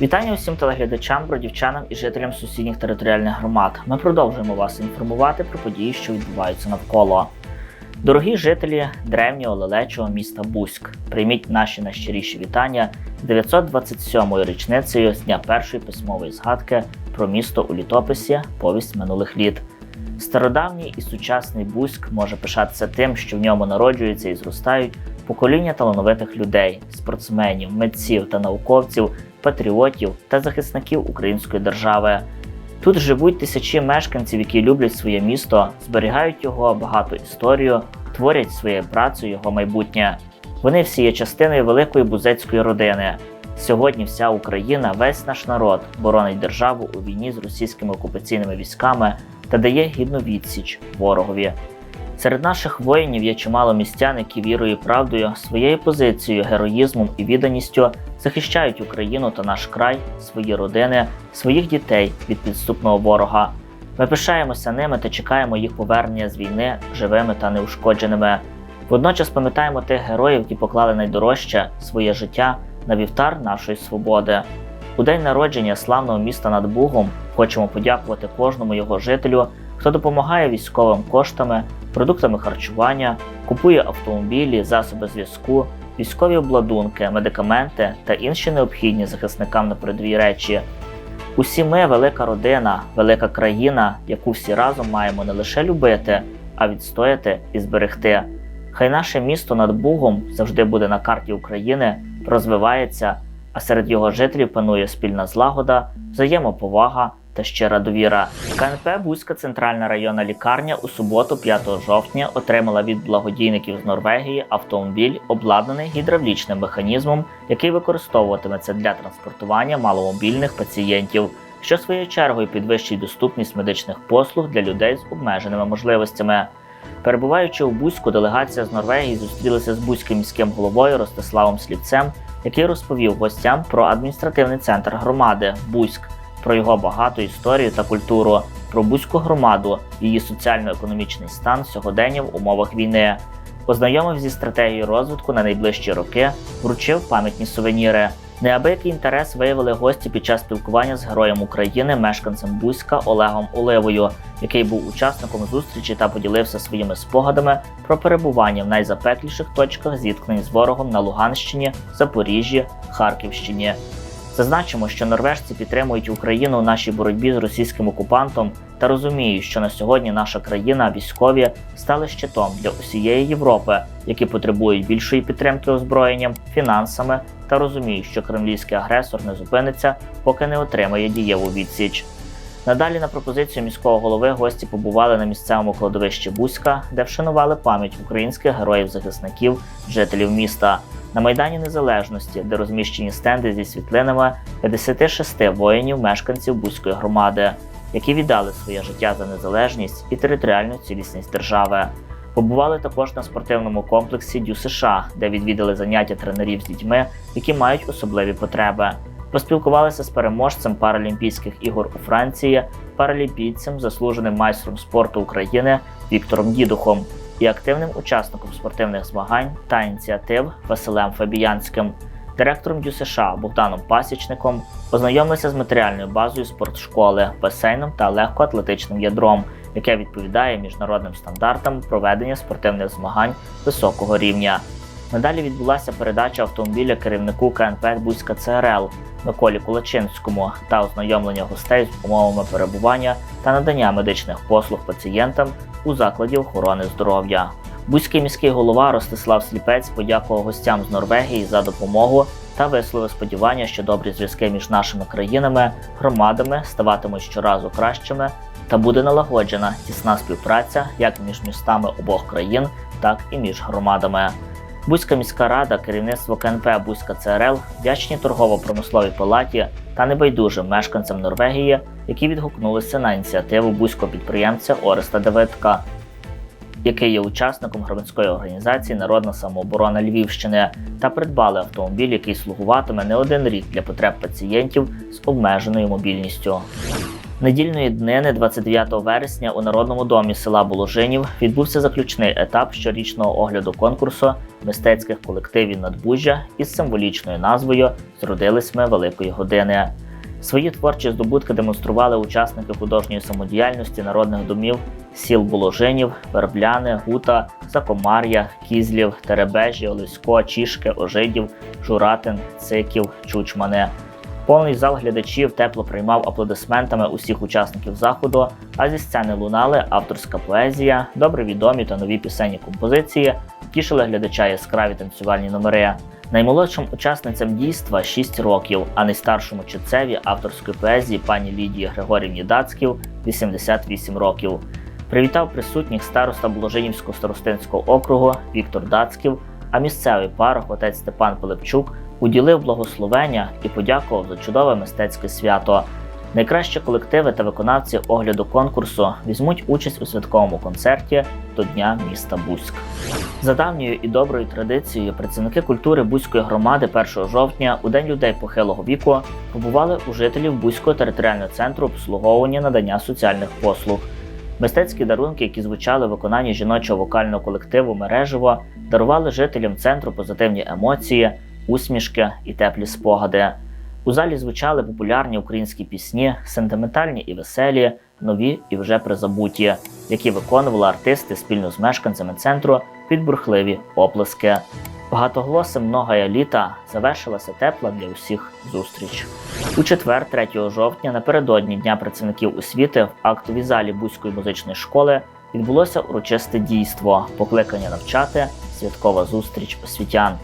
Вітання усім телеглядачам, бродівчанам і жителям сусідніх територіальних громад. Ми продовжуємо вас інформувати про події, що відбуваються навколо. Дорогі жителі древнього лелечого міста Буськ, прийміть наші найщиріші вітання з 927-ю річницею з дня першої письмової згадки про місто у літописі Повість минулих літ. Стародавній і сучасний Буськ може пишатися тим, що в ньому народжуються і зростають покоління талановитих людей, спортсменів, митців та науковців, патріотів та захисників української держави. Тут живуть тисячі мешканців, які люблять своє місто, зберігають його багату історію, творять своєю працею його майбутнє. Вони всі є частиною великої бузецької родини. Сьогодні вся Україна, весь наш народ боронить державу у війні з російськими окупаційними військами та дає гідну відсіч ворогові. Серед наших воїнів є чимало містян, які вірою і правдою, своєю позицією, героїзмом і відданістю захищають Україну та наш край, свої родини, своїх дітей від підступного ворога. Ми пишаємося ними та чекаємо їх повернення з війни живими та неушкодженими. Водночас пам'ятаємо тих героїв, які поклали найдорожче своє життя на вівтар нашої свободи. У день народження славного міста над Бугом хочемо подякувати кожному його жителю, хто допомагає військовим коштами, продуктами харчування, купує автомобілі, засоби зв'язку, військові обладунки, медикаменти та інші необхідні захисникам на передовій речі. Усі ми велика родина, велика країна, яку всі разом маємо не лише любити, а відстояти і зберегти. Хай наше місто над Бугом завжди буде на карті України, розвивається, а серед його жителів панує спільна злагода, взаємоповага та щира довіра. КНП Бузька центральна районна лікарня у суботу, 5 жовтня, отримала від благодійників з Норвегії автомобіль, обладнаний гідравлічним механізмом, який використовуватиметься для транспортування маломобільних пацієнтів, що своєю чергою підвищить доступність медичних послуг для людей з обмеженими можливостями. Перебуваючи у Бузьку, делегація з Норвегії зустрілася з бузьким міським головою Ростиславом Слівцем, який розповів гостям про адміністративний центр громади Бузьк, про його багату історію та культуру, про Бузьку громаду, її соціально-економічний стан сьогодення в умовах війни, ознайомив зі стратегією розвитку на найближчі роки, вручив пам'ятні сувеніри. Неабиякий інтерес виявили гості під час спілкування з героєм України, мешканцем Бузька Олегом Оливою, який був учасником зустрічі та поділився своїми спогадами про перебування в найзапекліших точках зіткнень з ворогом на Луганщині, Запоріжжі, Харківщині. Зазначимо, що норвежці підтримують Україну у нашій боротьбі з російським окупантом та розуміють, що на сьогодні наша країна військові стали щитом для усієї Європи, які потребують більшої підтримки озброєнням, фінансами та розуміють, що кремлівський агресор не зупиниться, поки не отримає дієву відсіч. Надалі на пропозицію міського голови гості побували на місцевому кладовищі Бузька, де вшанували пам'ять українських героїв-захисників, жителів міста. На Майдані Незалежності, де розміщені стенди зі світлинами 56 воїнів мешканців Бузької громади, які віддали своє життя за незалежність і територіальну цілісність держави. Побували також на спортивному комплексі Дю США, де відвідали заняття тренерів з дітьми, які мають особливі потреби. Поспілкувалися з переможцем Паралімпійських ігор у Франції, паралімпійцем, заслуженим майстром спорту України Віктором Дідухом і активним учасником спортивних змагань та ініціатив Василем Фабіянським, директором Дю США Богданом Пасічником, ознайомилися з матеріальною базою спортшколи, басейном та легкоатлетичним ядром, яке відповідає міжнародним стандартам проведення спортивних змагань високого рівня. Надалі відбулася передача автомобіля керівнику КНП Бузька ЦРЛ Миколі Кулачинському та ознайомлення гостей з умовами перебування та надання медичних послуг пацієнтам у закладі охорони здоров'я. Бузький міський голова Ростислав Сліпець подякував гостям з Норвегії за допомогу та висловив сподівання, що добрі зв'язки між нашими країнами, громадами ставатимуть щоразу кращими та буде налагоджена тісна співпраця як між містами обох країн, так і між громадами. Бузька міська рада, керівництво КНП Бузька ЦРЛ вдячні торгово-промисловій палаті та небайдужим мешканцям Норвегії, які відгукнулися на ініціативу бузького підприємця Ореста Давидка, який є учасником громадської організації Народна самооборона Львівщини, та придбали автомобіль, який слугуватиме не один рік для потреб пацієнтів з обмеженою мобільністю. Недільної днини 29 вересня у Народному домі села Боложинів відбувся заключний етап щорічного огляду конкурсу мистецьких колективів надбужжя із символічною назвою Зродились ми великої години. Свої творчі здобутки демонстрували учасники художньої самодіяльності народних домів сіл Боложинів, Вербляни, Гута, Закомар'я, Кізлів, Теребежі, Олесько, Чішки, Ожидів, Журатин, Циків, Чучмане. Повний зал глядачів тепло приймав аплодисментами усіх учасників заходу, а зі сцени лунали авторська поезія, добре відомі та нові пісенні композиції, тішили глядача яскраві танцювальні номери. Наймолодшим учасницям дійства 6 років, а найстаршому читцеві авторської поезії пані Лідії Григорівні Дацьків 88 років. Привітав присутніх староста Бложинівського старостинського округу Віктор Дацьків, а місцевий парох отець Степан Пилипчук уділив благословення і подякував за чудове мистецьке свято. Найкращі колективи та виконавці огляду конкурсу візьмуть участь у святковому концерті до Дня міста Бузьк. За давньою і доброю традицією працівники культури Бузької громади 1 жовтня у День людей похилого віку побували у жителів Бузького територіального центру обслуговування надання соціальних послуг. Мистецькі дарунки, які звучали в виконанні жіночого вокального колективу Мережево, дарували жителям центру позитивні емоції, усмішки і теплі спогади. У залі звучали популярні українські пісні, сентиментальні і веселі, нові і вже призабуті, які виконували артисти спільно з мешканцями центру під бурхливі оплески. Багатоголосим многая літа завершилася тепла для усіх зустріч. У четвер, 3 жовтня, напередодні Дня працівників освіти в актовій залі Бузької музичної школи відбулося урочисте дійство, покликання навчати, святкова зустріч освітян.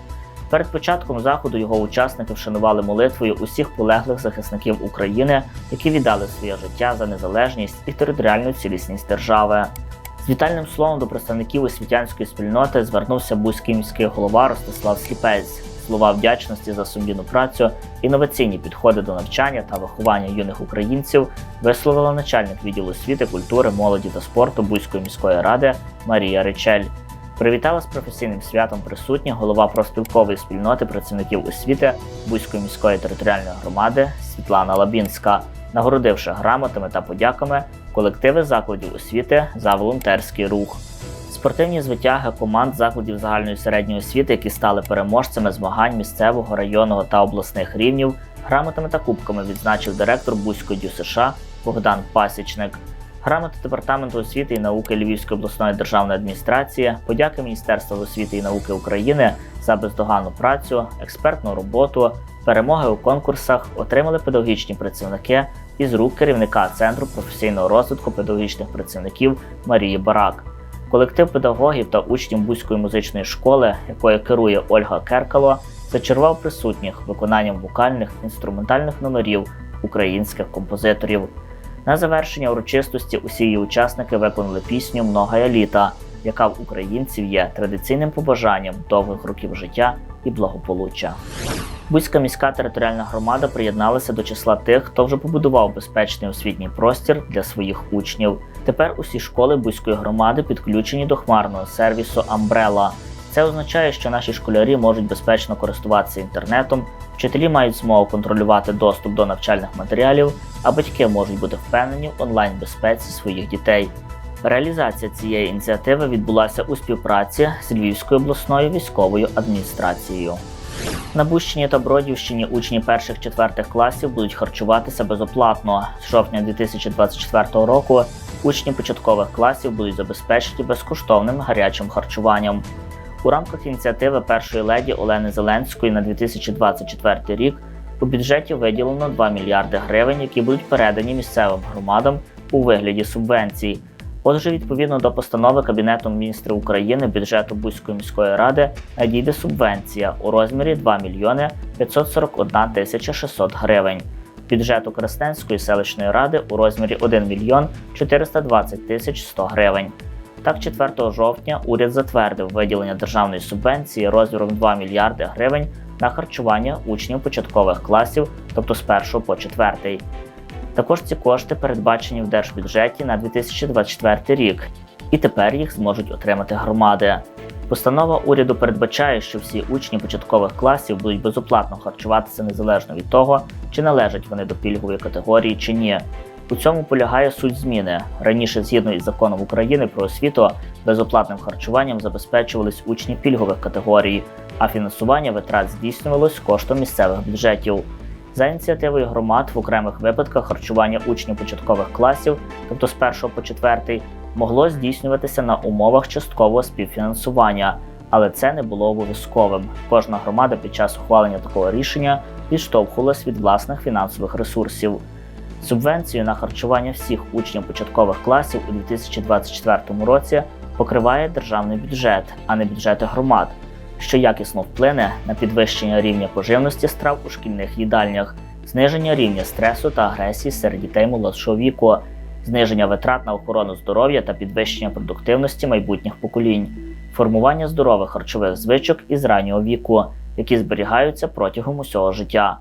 Перед початком заходу його учасники вшанували молитвою усіх полеглих захисників України, які віддали своє життя за незалежність і територіальну цілісність держави. З вітальним словом до представників освітянської спільноти звернувся бузький міський голова Ростислав Сліпець. Слова вдячності за сумлінну працю, інноваційні підходи до навчання та виховання юних українців висловила начальник відділу освіти, культури, молоді та спорту Бузької міської ради Марія Ричель. Привітала з професійним святом присутня голова профспілкової спільноти працівників освіти Бузької міської територіальної громади Світлана Лабінська, нагородивши грамотами та подяками колективи закладів освіти за волонтерський рух. Спортивні звитяги команд закладів загальної середньої освіти, які стали переможцями змагань місцевого, районного та обласних рівнів, грамотами та кубками відзначив директор Бузької ДЮСШ Богдан Пасічник. Грамоти Департаменту освіти і науки Львівської обласної державної адміністрації, подяки Міністерства освіти і науки України за бездоганну працю, експертну роботу, перемоги у конкурсах отримали педагогічні працівники із рук керівника Центру професійного розвитку педагогічних працівників Марії Барак. Колектив педагогів та учнів Бузької музичної школи, якою керує Ольга Керкало, зачарував присутніх виконанням вокальних інструментальних номерів українських композиторів. На завершення урочистості усі її учасники виконали пісню Многая літа, яка в українців є традиційним побажанням довгих років життя і благополуччя. Бузька міська територіальна громада приєдналася до числа тих, хто вже побудував безпечний освітній простір для своїх учнів. Тепер усі школи Бузької громади підключені до хмарного сервісу Umbrella. Це означає, що наші школярі можуть безпечно користуватися інтернетом, вчителі мають змогу контролювати доступ до навчальних матеріалів, а батьки можуть бути впевнені в онлайн безпеці своїх дітей. Реалізація цієї ініціативи відбулася у співпраці з Львівською обласною військовою адміністрацією. На Бущині та Бродівщині учні перших-четвертих класів будуть харчуватися безоплатно. З жовтня 2024 року учні початкових класів будуть забезпечені безкоштовним гарячим харчуванням. У рамках ініціативи першої леді Олени Зеленської на 2024 рік у бюджеті виділено 2 мільярди гривень, які будуть передані місцевим громадам у вигляді субвенцій. Отже, відповідно до постанови Кабінету міністрів України бюджету Бузької міської ради надійде субвенція у розмірі 2 мільйони 541 тисяча 600 гривень. Бюджету Красненської селищної ради у розмірі 1 мільйон 420 тисяч 100 гривень. Так, 4 жовтня уряд затвердив виділення державної субвенції розміром 2 мільярди гривень на харчування учнів початкових класів, тобто з 1 по 4. Також ці кошти передбачені в держбюджеті на 2024 рік, і тепер їх зможуть отримати громади. Постанова уряду передбачає, що всі учні початкових класів будуть безоплатно харчуватися незалежно від того, чи належать вони до пільгової категорії чи ні. У цьому полягає суть зміни. Раніше, згідно із законом України про освіту, безоплатним харчуванням забезпечувались учні пільгових категорій, а фінансування витрат здійснювалось коштом місцевих бюджетів. За ініціативою громад в окремих випадках харчування учнів початкових класів, тобто з 1 по 4, могло здійснюватися на умовах часткового співфінансування, але це не було обов'язковим. Кожна громада під час ухвалення такого рішення відштовхувалась від власних фінансових ресурсів. Субвенцію на харчування всіх учнів початкових класів у 2024 році покриває державний бюджет, а не бюджети громад, що якісно вплине на підвищення рівня поживності страв у шкільних їдальнях, зниження рівня стресу та агресії серед дітей молодшого віку, зниження витрат на охорону здоров'я та підвищення продуктивності майбутніх поколінь, формування здорових харчових звичок із раннього віку, які зберігаються протягом усього життя.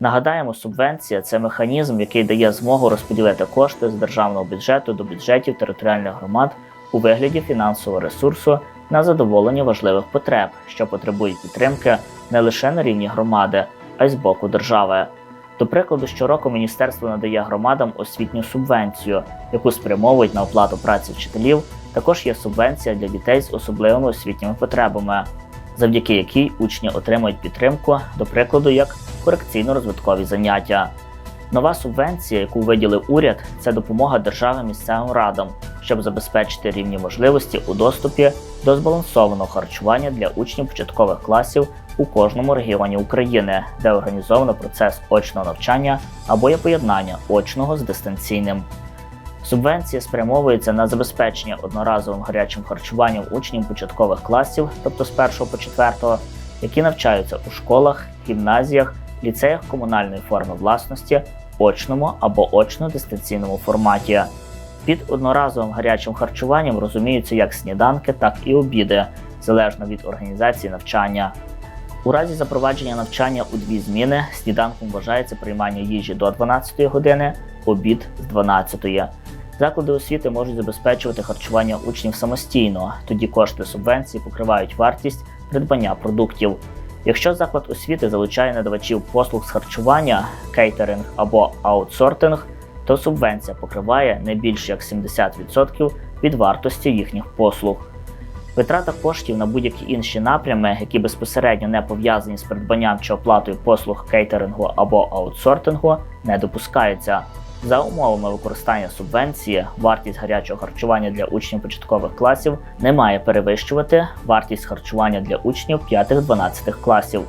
Нагадаємо, субвенція це механізм, який дає змогу розподілити кошти з державного бюджету до бюджетів територіальних громад у вигляді фінансового ресурсу на задоволення важливих потреб, що потребують підтримки не лише на рівні громади, а й з боку держави. До прикладу, щороку міністерство надає громадам освітню субвенцію, яку спрямовують на оплату праці вчителів. Також є субвенція для дітей з особливими освітніми потребами, завдяки якій учні отримують підтримку, до прикладу, як корекційно-розвиткові заняття. Нова субвенція, яку виділив уряд, це допомога держави місцевим радам, щоб забезпечити рівні можливості у доступі до збалансованого харчування для учнів початкових класів у кожному регіоні України, де організовано процес очного навчання або є поєднання очного з дистанційним. Субвенція спрямовується на забезпечення одноразовим гарячим харчуванням учнів початкових класів, тобто з 1 по 4, які навчаються у школах, гімназіях, ліцеях комунальної форми власності, очному або очно-дистанційному форматі. Під одноразовим гарячим харчуванням розуміються як сніданки, так і обіди, залежно від організації навчання. У разі запровадження навчання у дві зміни сніданком вважається приймання їжі до 12 години, обід з 12. Заклади освіти можуть забезпечувати харчування учнів самостійно, тоді кошти субвенції покривають вартість придбання продуктів. Якщо заклад освіти залучає надавачів послуг з харчування, кейтеринг або аутсортинг, то субвенція покриває не більше як 70% від вартості їхніх послуг. Витрата коштів на будь-які інші напрями, які безпосередньо не пов'язані з придбанням чи оплатою послуг кейтерингу або аутсортингу, не допускається. За умовами використання субвенції, вартість гарячого харчування для учнів початкових класів не має перевищувати вартість харчування для учнів 5-12 класів.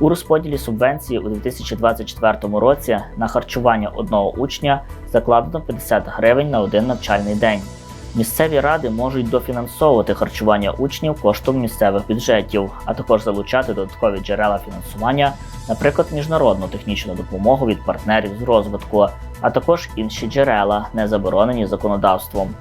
У розподілі субвенції у 2024 році на харчування одного учня закладено 50 гривень на один навчальний день. Місцеві ради можуть дофінансовувати харчування учнів коштом місцевих бюджетів, а також залучати додаткові джерела фінансування, наприклад, міжнародну технічну допомогу від партнерів з розвитку, а також інші джерела, не заборонені законодавством.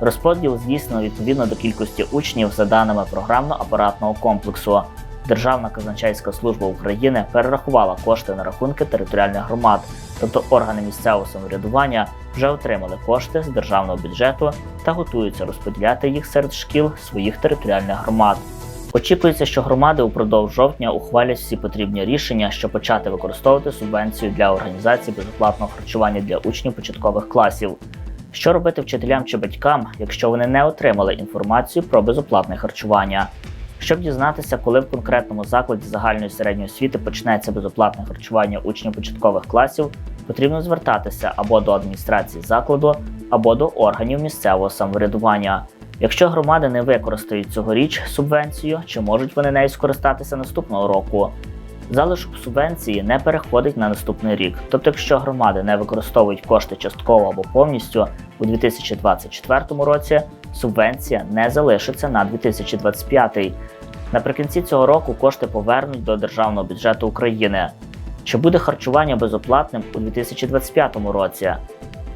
Розподіл здійснено відповідно до кількості учнів за даними програмно-апаратного комплексу. Державна казначейська служба України перерахувала кошти на рахунки територіальних громад, тобто органи місцевого самоврядування вже отримали кошти з державного бюджету та готуються розподіляти їх серед шкіл своїх територіальних громад. Очікується, що громади упродовж жовтня ухвалять всі потрібні рішення, щоб почати використовувати субвенцію для організації безоплатного харчування для учнів початкових класів. Що робити вчителям чи батькам, якщо вони не отримали інформацію про безоплатне харчування? Щоб дізнатися, коли в конкретному закладі загальної середньої освіти почнеться безоплатне харчування учнів початкових класів, потрібно звертатися або до адміністрації закладу, або до органів місцевого самоврядування. Якщо громади не використають цьогоріч субвенцію, чи можуть вони нею скористатися наступного року? Залишок субвенції не переходить на наступний рік. Тобто, якщо громади не використовують кошти частково або повністю у 2024 році, субвенція не залишиться на 2025. Наприкінці цього року кошти повернуть до державного бюджету України. Чи буде харчування безоплатним у 2025 році?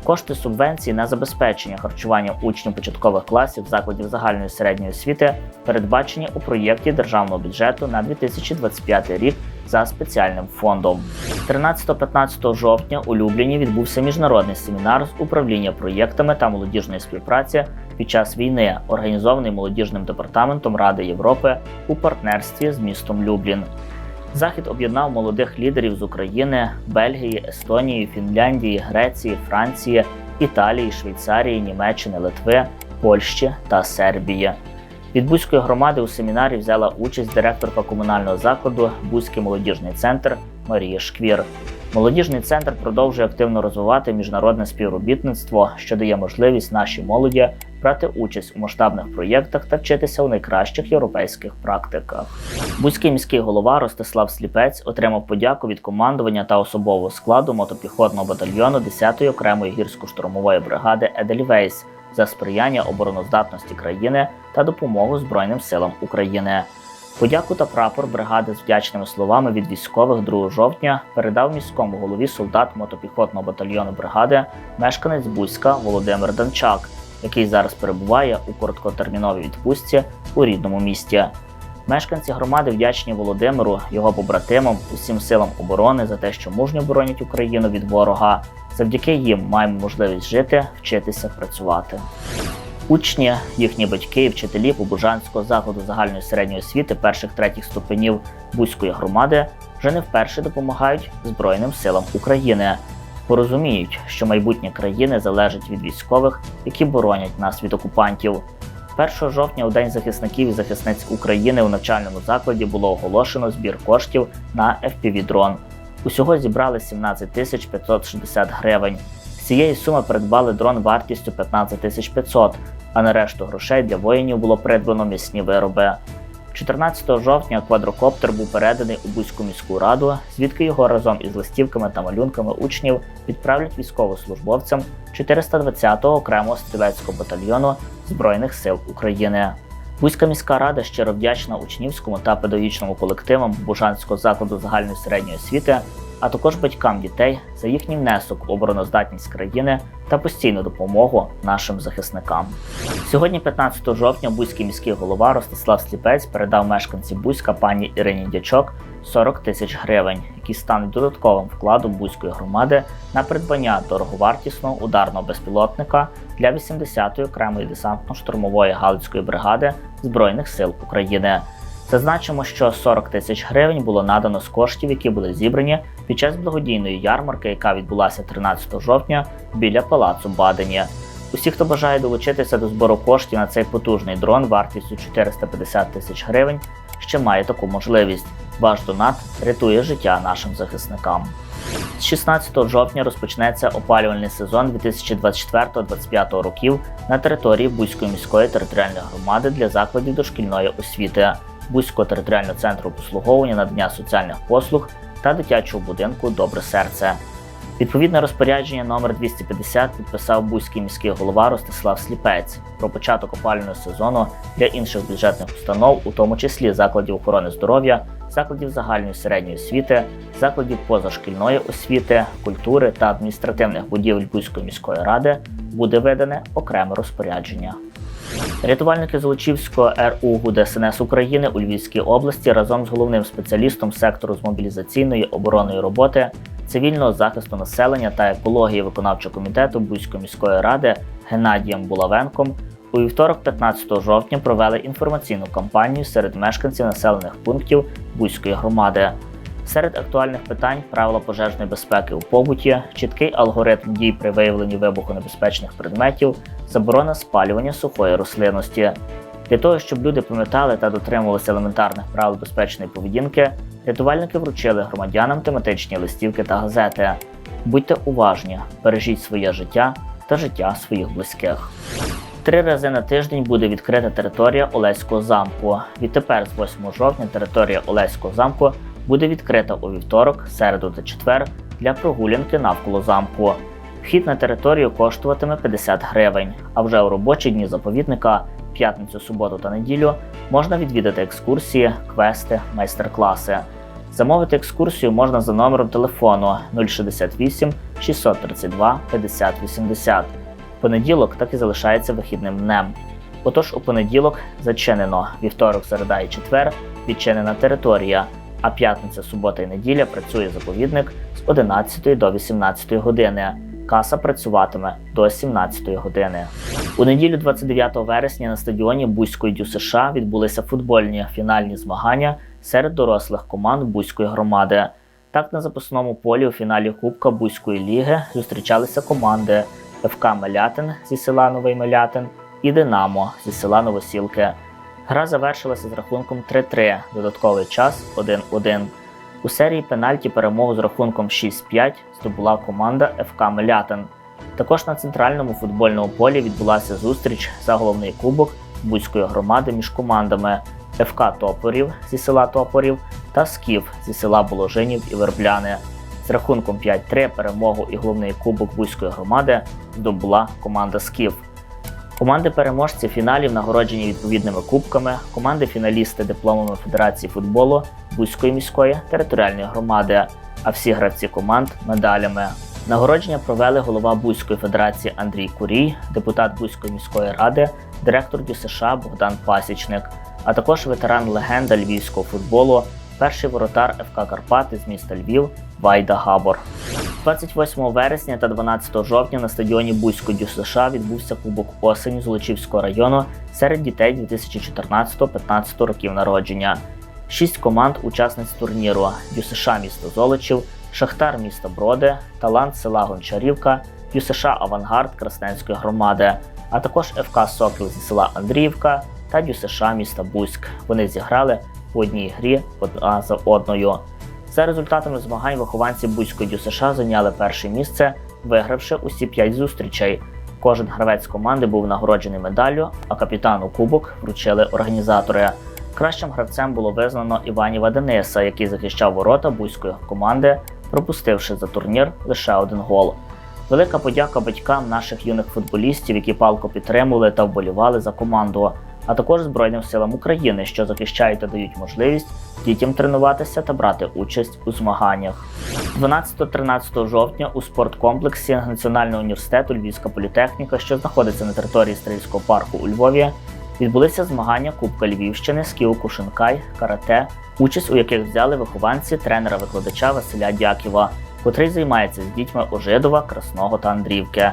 Кошти субвенції на забезпечення харчування учнів початкових класів закладів загальної середньої освіти передбачені у проєкті державного бюджету на 2025 рік за спеціальним фондом. 13-15 жовтня у Любліні відбувся міжнародний семінар з управління проєктами та молодіжної співпраці під час війни, організований молодіжним департаментом Ради Європи у партнерстві з містом Люблін. Захід об'єднав молодих лідерів з України, Бельгії, Естонії, Фінляндії, Греції, Франції, Італії, Швейцарії, Німеччини, Литви, Польщі та Сербії. Від Бузької громади у семінарі взяла участь директорка комунального закладу Бузький молодіжний центр Марія Шквір. Молодіжний центр продовжує активно розвивати міжнародне співробітництво, що дає можливість нашій молоді брати участь у масштабних проєктах та вчитися у найкращих європейських практиках. Бузький міський голова Ростислав Сліпець отримав подяку від командування та особового складу мотопіхотного батальйону 10-ї окремої гірсько-штурмової бригади Едельвейс за сприяння обороноздатності країни та допомогу Збройним силам України. Подяку та прапор бригади з вдячними словами від військових 2 жовтня передав міському голові солдат мотопіхотного батальйону бригади, мешканець Бузька Володимир Данчак, який зараз перебуває у короткотерміновій відпустці у рідному місті. Мешканці громади вдячні Володимиру, його побратимам, усім силам оборони за те, що мужньо боронять Україну від ворога. Завдяки їм маємо можливість жити, вчитися, працювати. Учні, їхні батьки і вчителі Побужанського закладу загальної середньої освіти перших третіх ступенів Бузької громади вже не вперше допомагають Збройним силам України. Порозуміють, що майбутнє країни залежить від військових, які боронять нас від окупантів. 1 жовтня у День захисників і захисниць України у навчальному закладі було оголошено збір коштів на FPV-дрон. Усього зібрали 17 тисяч 560 гривень. З цієї суми придбали дрон вартістю 15 тисяч 500, а на решту грошей для воїнів було придбано м'ясні вироби. 14 жовтня квадрокоптер був переданий у Бузьку міську раду, звідки його разом із листівками та малюнками учнів відправлять військовослужбовцям 420-го окремого стрілецького батальйону Збройних сил України. Бузька міська рада щиро вдячна учнівському та педагогічному колективам Бужанського закладу загальної середньої освіти, а також батькам дітей за їхній внесок у обороноздатність країни та постійну допомогу нашим захисникам. Сьогодні, 15 жовтня, Бузький міський голова Ростислав Сліпець передав мешканці Бузька пані Ірині Дячок 40 тисяч гривень, які стануть додатковим вкладом Бузької громади на придбання дороговартісного ударного безпілотника для 80-ї окремої десантно-штурмової галицької бригади Збройних сил України. Зазначимо, що 40 тисяч гривень було надано з коштів, які були зібрані під час благодійної ярмарки, яка відбулася 13 жовтня біля палацу Бадені. Усі, хто бажає долучитися до збору коштів на цей потужний дрон вартістю 450 тисяч гривень, ще має таку можливість. Ваш донат рятує життя нашим захисникам. З 16 жовтня розпочнеться опалювальний сезон 2024-2025 років на території Бузької міської територіальної громади для закладів дошкільної освіти, Бузького територіального центру послуговування надання соціальних послуг та дитячого будинку Добре серце. Відповідне розпорядження номер 250 підписав Бузький міський голова Ростислав Сліпець про початок опалювального сезону для інших бюджетних установ, у тому числі закладів охорони здоров'я, закладів загальної середньої освіти, закладів позашкільної освіти, культури та адміністративних будівель Бузької міської ради буде видане окреме розпорядження. Рятувальники Золочівського РУ ГУДСНС України у Львівській області разом з головним спеціалістом сектору з мобілізаційної оборонної роботи, цивільного захисту населення та екології виконавчого комітету Бузької міської ради Геннадієм Булавенком у вівторок, 15 жовтня, провели інформаційну кампанію серед мешканців населених пунктів Бузької громади. Серед актуальних питань правила пожежної безпеки у побуті, чіткий алгоритм дій при виявленні вибухонебезпечних предметів, заборона спалювання сухої рослинності. Для того, щоб люди пам'ятали та дотримувалися елементарних правил безпечної поведінки, рятувальники вручили громадянам тематичні листівки та газети. Будьте уважні, бережіть своє життя та життя своїх близьких. Три рази на тиждень буде відкрита територія Олеського замку. Відтепер, з 8 жовтня, територія Олеського замку буде відкрита у вівторок, середу та четвер для прогулянки навколо замку. Вхід на територію коштуватиме 50 гривень, а вже у робочі дні заповідника, п'ятницю, суботу та неділю, можна відвідати екскурсії, квести, майстер-класи. Замовити екскурсію можна за номером телефону 068 632 50 80. Понеділок так і залишається вихідним днем. Отож, у понеділок зачинено вівторок, середа і четвер відчинена територія, а п'ятниця, субота і неділя працює заповідник з 11 до 18 години. Каса працюватиме до 17 години. У неділю 29 вересня на стадіоні Бузької ДЮСШ відбулися футбольні фінальні змагання серед дорослих команд Бузької громади. Так на запасному полі у фіналі Кубка Бузької ліги зустрічалися команди ФК Мелятин зі села Новий Мелятин і Динамо зі села Новосілки. Гра завершилася з рахунком 3-3, додатковий час 1-1. У серії пенальті перемогу з рахунком 6-5 здобула команда ФК Мелятин. Також на центральному футбольному полі відбулася зустріч за головний кубок Бузької громади між командами ФК Топорів зі села Топорів та Скіф зі села Боложинів і Вербляни. З рахунком 5-3 перемогу і головний кубок Бузької громади здобула команда Скіф. Команди переможці фіналів нагороджені відповідними кубками, команди фіналісти дипломами Федерації футболу Бузької міської територіальної громади, а всі гравці команд медалями. Нагородження провели голова Бузької федерації Андрій Курій, депутат Бузької міської ради, директор ДЮСШ Богдан Пасічник, а також ветеран легенда львівського футболу, перший воротар ФК Карпати з міста Львів Вайда Габор. 28 вересня та 12 жовтня на стадіоні Бузького ДЮСШ відбувся Кубок осені Золочівського району серед дітей 2014-15 років народження. Шість команд учасниць турніру ДЮСШ місто Золочів, Шахтар міста Броди, Талант села Гончарівка, ДЮСШ Авангард Красненської громади, а також ФК Сокіл зі села Андріївка та ДЮСШ міста Бузьк. Вони зіграли по одній грі одна за одною. За результатами змагань вихованці Бузької ДЮСШ зайняли перше місце, вигравши усі п'ять зустрічей. Кожен гравець команди був нагороджений медаллю, а капітану кубок вручили організатори. Кращим гравцем було визнано Іваніва Дениса, який захищав ворота бузької команди, пропустивши за турнір лише один гол. Велика подяка батькам наших юних футболістів, які палко підтримували та вболівали за команду, а також Збройним силам України, що захищають та дають можливість дітям тренуватися та брати участь у змаганнях. 12-13 жовтня у спорткомплексі Національного університету Львівська політехніка, що знаходиться на території Стрільського парку у Львові, відбулися змагання Кубка Львівщини з Кіоку Шинкай, карате, участь у яких взяли вихованці тренера-викладача Василя Дяківа, котрий займається з дітьми Ожидова, Красного та Андрівки.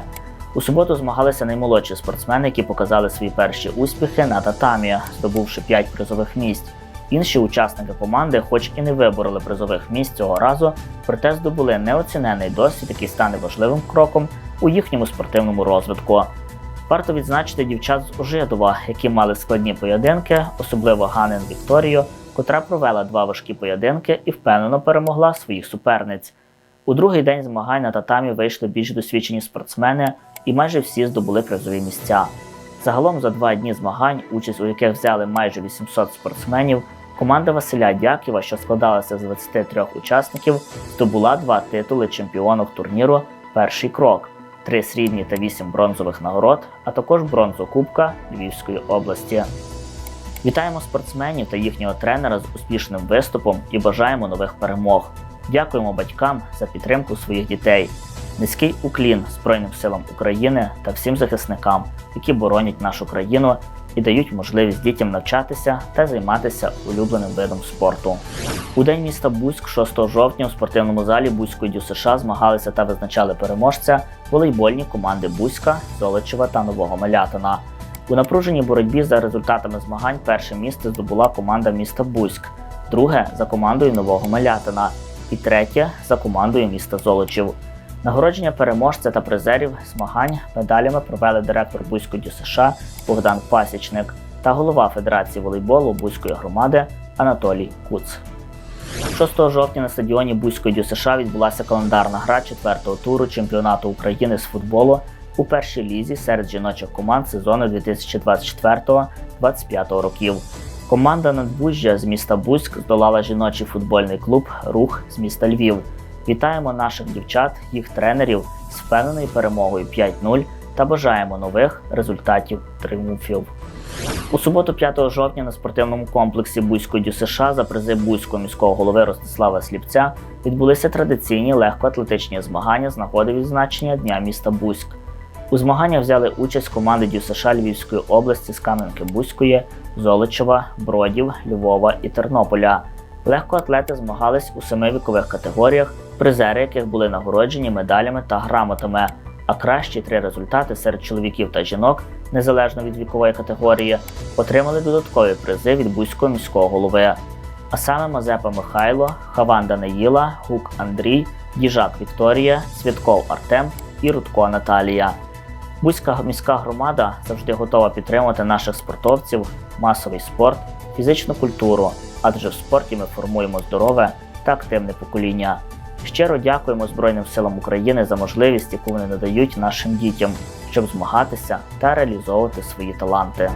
У суботу змагалися наймолодші спортсмени, які показали свої перші успіхи на татамі, здобувши 5 призових місць. Інші учасники команди, хоч і не вибороли призових місць цього разу, проте здобули неоцінений досвід, який стане важливим кроком у їхньому спортивному розвитку. Варто відзначити дівчат з Ожидова, які мали складні поєдинки, особливо Ганен Вікторію, котра провела два важкі поєдинки і впевнено перемогла своїх суперниць. У другий день змагань на татамі вийшли більш досвідчені спортсмени, і майже всі здобули призові місця. Загалом за два дні змагань, участь у яких взяли майже 800 спортсменів, команда Василя Дяківа, що складалася з 23 учасників, здобула два титули чемпіонок турніру Перший крок, три срібні та вісім бронзових нагород, а також бронзу Кубка Львівської області. Вітаємо спортсменів та їхнього тренера з успішним виступом і бажаємо нових перемог. Дякуємо батькам за підтримку своїх дітей. Низький уклін Збройним силам України та всім захисникам, які боронять нашу країну і дають можливість дітям навчатися та займатися улюбленим видом спорту. У день міста Бузьк, 6 жовтня, у спортивному залі Бузької ДЮСШ змагалися та визначали переможця волейбольні команди Бузька, Золочева та Нового Малятина. У напруженій боротьбі за результатами змагань перше місце здобула команда міста Бузьк, друге за командою Нового Малятина і третє за командою міста Золочів. Нагородження переможця та призерів змагань медалями провели директор Бузької ДЮСШ Богдан Пасічник та голова Федерації волейболу Бузької громади Анатолій Куц. 6 жовтня на стадіоні Бузької ДЮСШ відбулася календарна гра четвертого туру чемпіонату України з футболу у першій лізі серед жіночих команд сезону 2024-2025 років. Команда Надбужжя з міста Бузьк здолала жіночий футбольний клуб Рух з міста Львів. Вітаємо наших дівчат, їх тренерів з впевненою перемогою 5-0 та бажаємо нових результатів тріумфів. У суботу, 5 жовтня, на спортивному комплексі Бузької ДЮСШ за призи Бузького міського голови Ростислава Сліпця відбулися традиційні легкоатлетичні змагання з нагоди відзначення Дня міста Бузьк. У змаганнях взяли участь команди ДЮСШ Львівської області з Кам'янки-Бузької, Золочева, Бродів, Львова і Тернополя. Легкоатлети змагались у семи вікових категоріях, призери яких були нагороджені медалями та грамотами. А кращі три результати серед чоловіків та жінок, незалежно від вікової категорії, отримали додаткові призи від Бузького міського голови. а саме Мазепа Михайло, Хаван Даниїла, Гук Андрій, Діжак Вікторія, Святков Артем і Рудко Наталія. Бузька міська громада завжди готова підтримувати наших спортовців, масовий спорт, фізичну культуру, адже в спорті ми формуємо здорове та активне покоління. Щиро дякуємо Збройним силам України за можливість, яку вони надають нашим дітям, щоб змагатися та реалізовувати свої таланти.